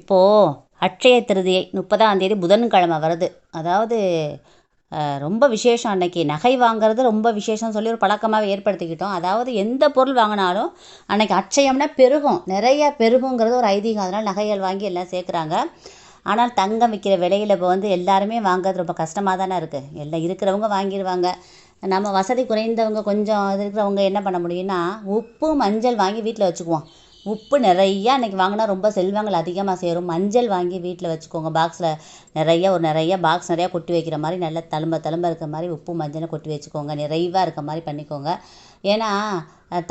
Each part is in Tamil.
இப்போது அட்சய திருதியை முப்பதாம் தேதி புதன்கிழமை வருது. அதாவது ரொம்ப விசேஷம் அன்னைக்கு. நகை வாங்குறது ரொம்ப விசேஷம் சொல்லி ஒரு பழக்கமாகவே ஏற்படுத்திக்கிட்டோம். அதாவது எந்த பொருள் வாங்கினாலும் அன்னைக்கு அச்சயம்னா பெருகும். நிறைய பெருகுங்கிறது ஒரு ஐதீகம். அதனால் நகைகள் வாங்கி எல்லாம் சேர்க்குறாங்க. ஆனால் தங்கம் விற்கிற விலையில் இப்போ வந்து எல்லாருமே வாங்குறது ரொம்ப கஷ்டமாக தானே இருக்குது எல்லாம் இருக்கிறவங்க வாங்கிடுவாங்க நம்ம வசதி குறைந்தவங்க கொஞ்சம் இருக்கிறவங்க என்ன பண்ண முடியும்னா உப்பு மஞ்சள் வாங்கி வீட்டில் வச்சுக்குவோம். உப்பு நிறையா அன்றைக்கி வாங்கினா ரொம்ப செல்வங்கள் அதிகமாக சேரும். மஞ்சள் வாங்கி வீட்டில் வச்சுக்கோங்க. பாக்ஸில் நிறைய ஒரு நிறைய பாக்ஸ் நிறையா கொட்டி வைக்கிற மாதிரி நல்லா தழும்ப தழும்ப இருக்கிற மாதிரி உப்பு மஞ்சளை கொட்டி வச்சுக்கோங்க. நிறைவாக இருக்க மாதிரி பண்ணிக்கோங்க. ஏன்னா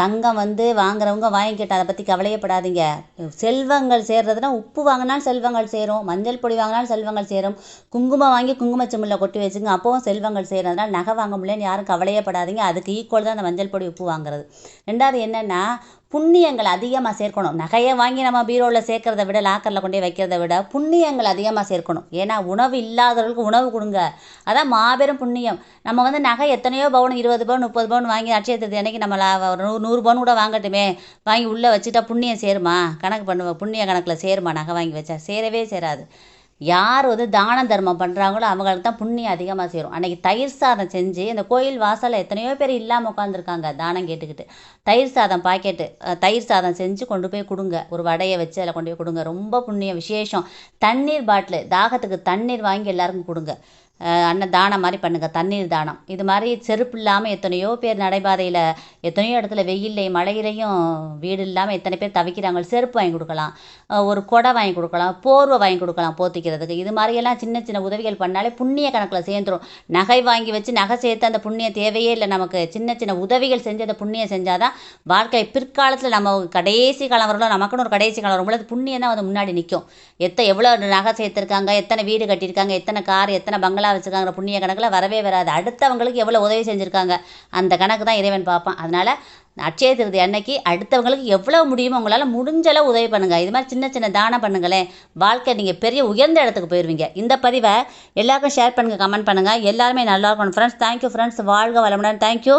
தங்கம் வந்து வாங்குறவங்க வாங்கிக்கிட்ட அதை பற்றி கவலையப்படாதீங்க. செல்வங்கள் சேர்றதுனா உப்பு வாங்கினாலும் செல்வங்கள் சேரும் மஞ்சள் பொடி வாங்கினாலும் செல்வங்கள் சேரும். குங்குமம் வாங்கி குங்குமச்செம்பில் கொட்டி வச்சுங்க அப்போவும் செல்வங்கள் சேரும் அதனால் நகை வாங்க முடியலன்னு யாரும் கவலையப்படாதீங்க. அதுக்கு ஈக்குவல் தான் அந்த மஞ்சள் பொடி உப்பு வாங்குறது. ரெண்டாவது என்னென்னா புண்ணியங்கள் அதிகமாக சேர்க்கணும். நகையை வாங்கி நம்ம பீரோவில் சேர்க்கறத விட லாக்கரில் கொண்டு வைக்கிறத விட புண்ணியங்கள் அதிகமாக சேர்க்கணும். ஏன்னா உணவு இல்லாதவர்களுக்கு உணவு கொடுங்க. அதான் மாபெரும் புண்ணியம். நம்ம வந்து நகை எத்தனையோ பவுன் இருபது பவுன் முப்பது பவுன் வாங்கி நட்சத்திரத்து திருதி அன்னைக்கு நம்ம ஒரு நூறு நூறுபான்னு கூட வாங்கட்டுமே. வாங்கி உள்ளே வச்சுட்டா புண்ணியம் சேருமா? கணக்கு பண்ணுவோம் புண்ணிய கணக்கில் சேருமா நகை வாங்கி வச்சா? சேரவே சேராது. யார் வந்து தான தர்மம் பண்ணுறாங்களோ அவங்களுக்கு தான் புண்ணியம் அதிகமாக சேரும். அன்னைக்கு தயிர் சாதம் செஞ்சு இந்த கோயில் வாசலில் எத்தனையோ பேர் இல்லாமல் உட்காந்துருக்காங்க தானம் கேட்டுக்கிட்டு. தயிர் சாதம் பாக்கெட்டு தயிர் சாதம் செஞ்சு கொண்டு போய் கொடுங்க. ஒரு வடையை வச்சு அதில் கொண்டு போய் கொடுங்க. ரொம்ப புண்ணியம் விசேஷம். தண்ணீர் பாட்டிலு தாகத்துக்கு தண்ணீர் வாங்கி எல்லாருக்கும் கொடுங்க. அன்ன தானம் மாதிரி பண்ணுங்கள் தண்ணீர் தானம். இது மாதிரி செருப்பு இல்லாமல் எத்தனையோ பேர் நடைபாதையில் எத்தனையோ இடத்துல வெயில்லையும் மழையிலையும் வீடு இல்லாமல் எத்தனை பேர் தவிக்கிறாங்க. செருப்பு வாங்கி கொடுக்கலாம். ஒரு கொடை வாங்கி கொடுக்கலாம். போர்வை வாங்கி கொடுக்கலாம் போத்திக்கிறதுக்கு. இது மாதிரியெல்லாம் சின்ன சின்ன உதவிகள் பண்ணாலே புண்ணிய கணக்கில் சேர்ந்துரும். நகை வாங்கி வச்சு நகை சேர்த்து அந்த புண்ணிய தேவையே இல்லை. நமக்கு சின்ன சின்ன உதவிகள் செஞ்சு அந்த புண்ணியம் செஞ்சாதான் வாழ்க்கை பிற்காலத்தில் நம்ம கடைசி காலம் வரலாம் நமக்குன்னு ஒரு கடைசி காலம் வரும்போது பொழுது புண்ணியம் தான் வந்து முன்னாடி நிற்கும். எத்த எவ்வளோ நகை சேர்த்துருக்காங்க எத்தனை வீடு கட்டியிருக்காங்க எத்தனை கார் எத்தனை பங்களா வச்சுருக்காங்க புண்ணிய கணக்கில் வரவே வராது. அடுத்தவங்களுக்கு எவ்வளோ உதவி செஞ்சுருக்காங்க அந்த கணக்கு தான் இறைவன் பார்ப்பான். அதனால் அட்சய திருதி அன்னைக்கு அடுத்தவங்களுக்கு எவ்வளோ முடியுமோ உங்களால் முடிஞ்சளவு உதவி பண்ணுங்கள் இது மாதிரி சின்ன சின்ன தானம் பண்ணுங்களேன். வாழ்க்கை நீங்கள் பெரிய உயர்ந்த இடத்துக்கு போயிடுவீங்க இந்த பதிவை எல்லாருக்கும் ஷேர் பண்ணுங்கள் கமெண்ட் பண்ணுங்கள் எல்லாருமே நல்லா இருக்கணும் ஃப்ரெண்ட்ஸ் தேங்க்யூ ஃப்ரெண்ட்ஸ் வாழ்க வளமுடன். தேங்க்யூ